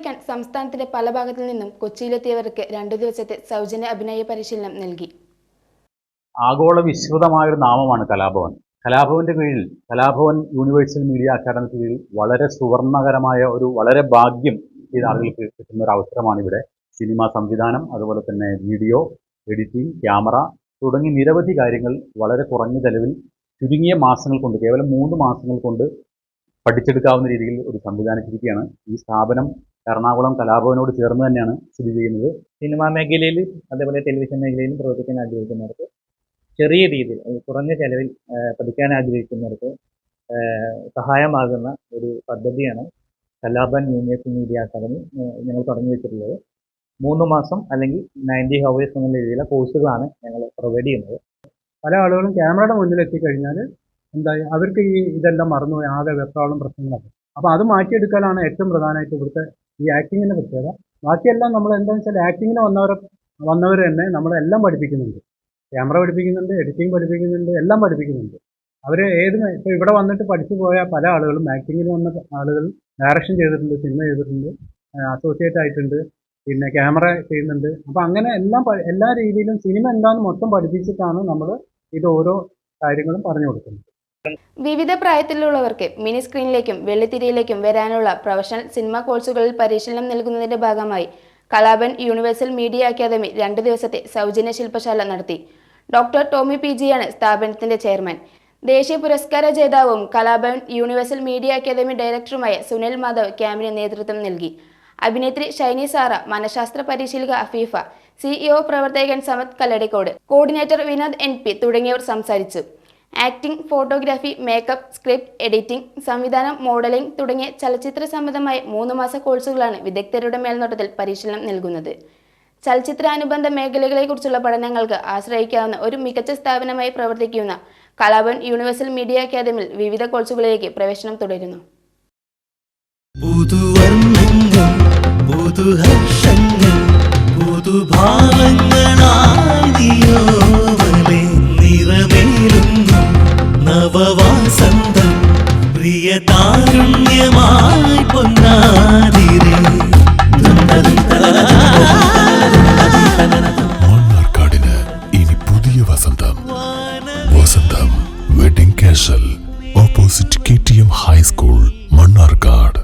സംസ്ഥാനത്തിന്റെ പല ഭാഗത്തു നിന്നും കൊച്ചിയിലെത്തിയവർക്ക് രണ്ടു ദിവസത്തെ സൗജന്യ അഭിനയ പരിശീലനം നൽകി. ആഗോള വിശ്രുതമായ ഒരു നാമമാണ് കലാഭവൻ. കലാഭവന്റെ കീഴിൽ കലാഭവൻ യൂണിവേഴ്സൽ മീഡിയ അക്കാദമിക്ക് കീഴിൽ വളരെ സുവർണകരമായ ഒരു വളരെ ഭാഗ്യം ഈ ആളുകൾക്ക് കിട്ടുന്ന ഒരു അവസരമാണ് ഇവിടെ. സിനിമ സംവിധാനം അതുപോലെ തന്നെ വീഡിയോ എഡിറ്റിംഗ് ക്യാമറ തുടങ്ങി നിരവധി കാര്യങ്ങൾ വളരെ കുറഞ്ഞ ചെലവിൽ ചുരുങ്ങിയ മാസങ്ങൾ കൊണ്ട് കേവലം മൂന്ന് മാസങ്ങൾ കൊണ്ട് പഠിച്ചെടുക്കാവുന്ന രീതിയിൽ ഒരു സംവിധാനിച്ചിരിക്കുകയാണ് ഈ സ്ഥാപനം എറണാകുളം കലാഭവനോട് ചേർന്ന് തന്നെയാണ് സ്ഥിതി ചെയ്യുന്നത്. സിനിമാ മേഖലയിൽ അതേപോലെ ടെലിവിഷൻ മേഖലയിലും പ്രവർത്തിക്കാൻ ആഗ്രഹിക്കുന്നവർക്ക് ചെറിയ രീതിയിൽ കുറഞ്ഞ ചെലവിൽ പഠിക്കാൻ ആഗ്രഹിക്കുന്നവർക്ക് സഹായമാകുന്ന ഒരു പദ്ധതിയാണ് കലാഭൻ യൂണിവേഴ്സിറ്റി മീഡിയ അക്കാദമി ഞങ്ങൾ തുടങ്ങി വെച്ചിട്ടുള്ളത്. മൂന്ന് മാസം അല്ലെങ്കിൽ നയന്റി ഹവേഴ്സ് എന്ന രീതിയിലുള്ള കോഴ്സുകളാണ് ഞങ്ങൾ പ്രൊവൈഡ് ചെയ്യുന്നത്. പല ആളുകളും ക്യാമറയുടെ മുന്നിൽ എത്തിക്കഴിഞ്ഞാൽ എന്താ അവർക്ക് ഈ ഇതെല്ലാം മറന്നുപോയി ആകെ വെപ്രാളും പ്രശ്നങ്ങളൊക്കെ അപ്പോൾ അത് മാറ്റിയെടുക്കാനാണ് ഏറ്റവും പ്രധാനമായിട്ട് ഇവിടുത്തെ ഈ ആക്ടിങ്ങിന്റെ പ്രത്യേകത ബാക്കിയെല്ലാം നമ്മൾ എന്താണെന്ന് വെച്ചാൽ ആക്ടിങ്ങിന് വന്നവരെ വന്നവർ തന്നെ നമ്മളെല്ലാം പഠിപ്പിക്കുന്നുണ്ട്. ക്യാമറ പഠിപ്പിക്കുന്നുണ്ട് എഡിറ്റിംഗ് പഠിപ്പിക്കുന്നുണ്ട് എല്ലാം പഠിപ്പിക്കുന്നുണ്ട്. അവർ ഏത് ഇപ്പോൾ ഇവിടെ വന്നിട്ട് പഠിച്ചു പോയ പല ആളുകളും ആക്ടിങ്ങിന് വന്ന ആളുകൾ ഡയറക്ഷൻ ചെയ്തിട്ടുണ്ട് സിനിമ ചെയ്തിട്ടുണ്ട് അസോസിയേറ്റ് ആയിട്ടുണ്ട് പിന്നെ ക്യാമറ ചെയ്യുന്നുണ്ട്. അപ്പോൾ അങ്ങനെ എല്ലാം എല്ലാ രീതിയിലും സിനിമ എന്താണെന്ന് മൊത്തം പഠിപ്പിച്ചിട്ടാണ് നമ്മൾ ഇത് ഓരോ കാര്യങ്ങളും പറഞ്ഞു കൊടുക്കുന്നത്. വിവിധ പ്രായത്തിലുള്ളവർക്ക് മിനി സ്ക്രീനിലേക്കും വെള്ളിത്തിരിയിലേക്കും വരാനുള്ള പ്രൊഫഷണൽ സിനിമ കോഴ്സുകളിൽ പരിശീലനം നൽകുന്നതിന്റെ ഭാഗമായി കലാപൻ യൂണിവേഴ്സൽ മീഡിയ അക്കാദമി രണ്ട് ദിവസത്തെ സൗജന്യ ശില്പശാല നടത്തി. ഡോക്ടർ ടോമി പി ജിയാണ് സ്ഥാപനത്തിന്റെ ചെയർമാൻ. ദേശീയ പുരസ്കാര ജേതാവും കലാഭവൻ യൂണിവേഴ്സൽ മീഡിയ അക്കാദമി ഡയറക്ടറുമായ സുനിൽ മാധവ് ക്യാമ്പിന് നേതൃത്വം നൽകി. അഭിനേത്രി ഷൈനി സാറ മനഃശാസ്ത്ര പരിശീലക അഫീഫ സിഇഒ പ്രവർത്തകൻ സമത് കല്ലടിക്കോട് കോർഡിനേറ്റർ വിനോദ് എൻ തുടങ്ങിയവർ സംസാരിച്ചു. Acting photography makeup script editing സംവിധാനം മോഡലിംഗ് തുടങ്ങിയ ചലച്ചിത്ര സംബന്ധമായ മൂന്ന് മാസ കോഴ്സുകളാണ് വിദഗ്ധരുടെ മേൽനോട്ടത്തിൽ പരിശീലനം നൽകുന്നത്. ചലച്ചിത്രാനുബന്ധ മേഖലകളെക്കുറിച്ചുള്ള പഠനങ്ങൾക്ക് ആശ്രയിക്കാവുന്ന ഒരു മികച്ച സ്ഥാപനമായി പ്രവർത്തിക്കുന്ന കലാഭവൻ യൂണിവേഴ്സൽ മീഡിയ അക്കാദമിയിൽ വിവിധ കോഴ്സുകളിലേക്ക് പ്രവേശനം തുടരുന്നു. Fashion opposite K T M high school Mannarkkad.